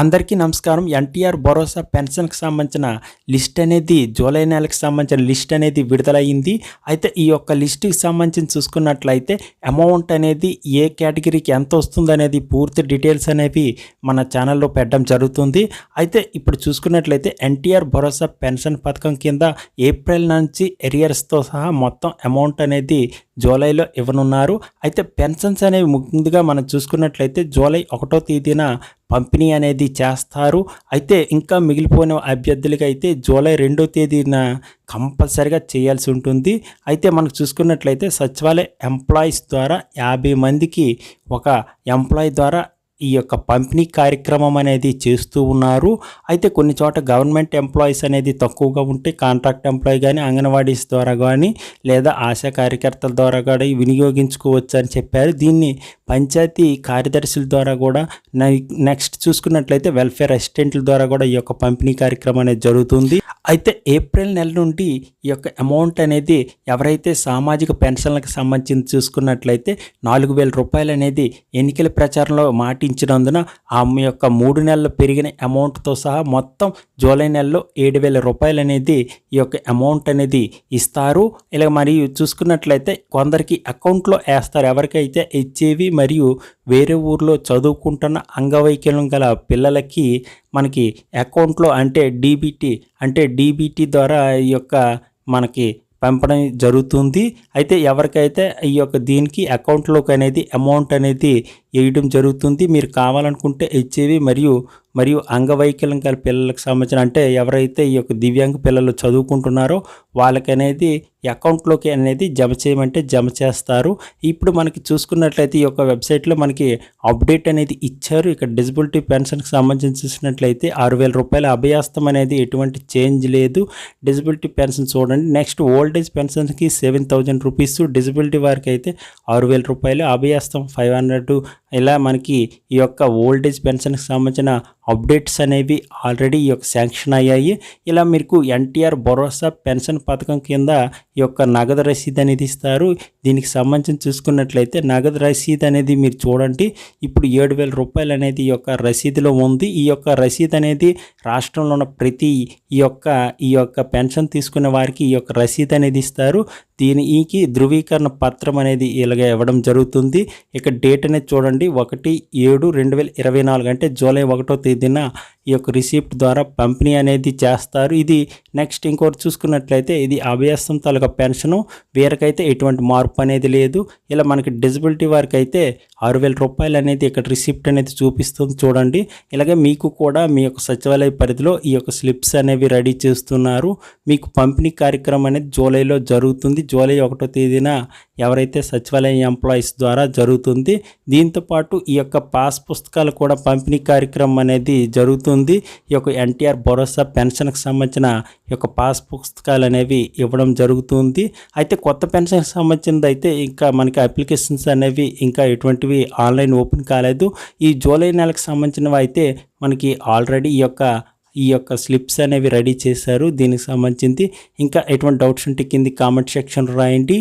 అందరికీ నమస్కారం. ఎన్టీఆర్ భరోసా పెన్షన్కి సంబంధించిన లిస్ట్ అనేది జూలై నెలకు సంబంధించిన లిస్ట్ అనేది విడుదలయ్యింది. అయితే ఈ యొక్క లిస్టుకి సంబంధించి చూసుకున్నట్లయితే అమౌంట్ అనేది ఏ కేటగిరీకి ఎంత వస్తుంది అనేది పూర్తి డీటెయిల్స్ అనేవి మన ఛానల్లో పెట్టడం జరుగుతుంది. అయితే ఇప్పుడు చూసుకున్నట్లయితే ఎన్టీఆర్ భరోసా పెన్షన్ పథకం కింద ఏప్రిల్ నుంచి ఎరియర్స్తో సహా మొత్తం అమౌంట్ అనేది జూలైలో ఇవ్వనున్నారు. అయితే పెన్షన్స్ అనేవి ముందుగా మనం చూసుకున్నట్లయితే జూలై ఒకటో తేదీన పంపిణీ అనేది చేస్తారు. అయితే ఇంకా మిగిలిపోయిన అభ్యర్థులకి అయితే జూలై రెండో తేదీన కంపల్సరిగా చేయాల్సి ఉంటుంది. అయితే మనకు చూసుకున్నట్లయితే సచివాలయ ఎంప్లాయీస్ ద్వారా యాభై మందికి ఒక ఎంప్లాయీ ద్వారా ఈ యొక్క పంపిణీ కార్యక్రమం అనేది చేస్తూ ఉన్నారు. అయితే కొన్ని చోట గవర్నమెంట్ ఎంప్లాయీస్ అనేది తక్కువగా ఉంటే కాంట్రాక్ట్ ఎంప్లాయీ కానీ అంగన్వాడీస్ ద్వారా కానీ లేదా ఆశా కార్యకర్తల ద్వారా కూడా వినియోగించుకోవచ్చు అని చెప్పారు. దీన్ని పంచాయతీ కార్యదర్శుల ద్వారా కూడా నెక్స్ట్ చూసుకున్నట్లయితే వెల్ఫేర్ అసిస్టెంట్ల ద్వారా కూడా ఈ యొక్క పంపిణీ కార్యక్రమం అనేది జరుగుతుంది. అయితే ఏప్రిల్ నెల నుండి ఈ యొక్క అమౌంట్ అనేది ఎవరైతే సామాజిక పెన్షన్లకు సంబంధించి చూసుకున్నట్లయితే నాలుగు వేల రూపాయలు అనేది ఎన్నికల ప్రచారంలో మాటించినందున ఆమె యొక్క మూడు నెలలు పెరిగిన అమౌంట్తో సహా మొత్తం జూలై నెలలో ఏడు వేల రూపాయలు అనేది ఈ యొక్క అమౌంట్ అనేది ఇస్తారు. ఇలా మరియు చూసుకున్నట్లయితే కొందరికి అకౌంట్లో వేస్తారు. ఎవరికైతే హెచ్ఏవి మరియు వేరే ఊర్లో చదువుకుంటున్న అంగవైకల్యం గల పిల్లలకి మనకి అకౌంట్లో అంటే డీబీటీ అంటే డీబీటీ ద్వారా ఈ యొక్క మనకి పంపడం జరుగుతుంది. అయితే ఎవరికైతే ఈ యొక్క దీనికి అకౌంట్లోకి అనేది అమౌంట్ అనేది వేయడం జరుగుతుంది. మీరు కావాలనుకుంటే హెచ్ఐవి మరియు మరియు అంగవైకల్యం గల పిల్లలకు సంబంధించిన అంటే ఎవరైతే ఈ యొక్క దివ్యాంగ పిల్లలు చదువుకుంటున్నారో వాళ్ళకి అనేది అకౌంట్లోకి అనేది జమ చేయమంటే జమ చేస్తారు. ఇప్పుడు మనకి చూసుకున్నట్లయితే ఈ యొక్క వెబ్సైట్లో మనకి అప్డేట్ అనేది ఇచ్చారు. ఇక్కడ డిజబిలిటీ పెన్షన్కి సంబంధించి చూసినట్లయితే ఆరు వేల రూపాయల అభయాస్తం అనేది ఎటువంటి చేంజ్ లేదు. డిజబిలిటీ పెన్షన్ చూడండి. నెక్స్ట్ ఓల్డ్ ఏజ్ పెన్షన్కి సెవెన్ థౌజండ్ రూపీస్. డిజబిలిటీ వారికి అయితే ఆరు వేల రూపాయలు అభయాస్తం ఫైవ్ హండ్రెడ్ ఇలా మనకి ఈ యొక్క ఓల్డ్ ఏజ్ పెన్షన్కి సంబంధించిన అప్డేట్స్ అనేవి ఆల్రెడీ ఈ యొక్క శాంక్షన్ అయ్యాయి. ఇలా మీకు ఎన్టీఆర్ భరోసా పెన్షన్ పథకం కింద ఈ యొక్క నగదు రసీదు అనేది ఇస్తారు. దీనికి సంబంధించి చూసుకున్నట్లయితే నగదు రసీదు అనేది మీరు చూడండి. ఇప్పుడు ఏడు వేల రూపాయలు అనేది ఈ యొక్క రసీదులో ఉంది. ఈ యొక్క రసీదు అనేది రాష్ట్రంలో ఉన్న ప్రతి ఈ యొక్క ఈ యొక్క పెన్షన్ తీసుకునే వారికి ఈ యొక్క రసీదు అనేది ఇస్తారు. దీనికి ధృవీకరణ పత్రం అనేది ఇలాగ ఇవ్వడం జరుగుతుంది. ఇక డేట్ అనేది చూడండి. ఒకటి ఏడు రెండు వేల ఇరవై నాలుగు అంటే జూలై ఒకటో తేదీ తేదీన ఈ యొక్క రిసిప్ట్ ద్వారా పంపిణీ అనేది చేస్తారు. ఇది నెక్స్ట్ ఇంకోటి చూసుకున్నట్లయితే ఇది అభ్యాసం తాలూకా పెన్షను. వీరికైతే ఎటువంటి మార్పు అనేది లేదు. ఇలా మనకి డిజబిలిటీ వారికి అయితే ఆరు వేల రూపాయలు అనేది ఇక్కడ రిసిప్ట్ అనేది చూపిస్తుంది చూడండి. ఇలాగే మీకు కూడా మీ యొక్క సచివాలయ పరిధిలో ఈ యొక్క స్లిప్స్ అనేవి రెడీ చేస్తున్నారు. మీకు పంపిణీ కార్యక్రమం అనేది జూలైలో జరుగుతుంది. జూలై ఒకటో తేదీన ఎవరైతే సచివాలయ ఎంప్లాయీస్ ద్వారా జరుగుతుంది దీంతోపాటు ఈ యొక్క పాస్ పుస్తకాలు కూడా పంపిణీ కార్యక్రమం అనేది జరుగుతుంది. ఈ యొక్క ఎన్టీఆర్ భరోసా పెన్షన్కి సంబంధించిన ఈ యొక్క పాస్ పుస్తకాలు అనేవి ఇవ్వడం జరుగుతుంది. అయితే కొత్త పెన్షన్కి సంబంధించినది అయితే ఇంకా మనకి అప్లికేషన్స్ అనేవి ఇంకా ఎటువంటివి ఆన్లైన్ ఓపెన్ కాలేదు. ఈ జూలై నెలకు సంబంధించినవి అయితే మనకి ఆల్రెడీ ఈ యొక్క ఈ యొక్క స్లిప్స్ అనేవి రెడీ చేశారు. దీనికి సంబంధించి ఇంకా ఎటువంటి డౌట్స్ ఉంటే కింది కామెంట్ సెక్షన్ రాయండి.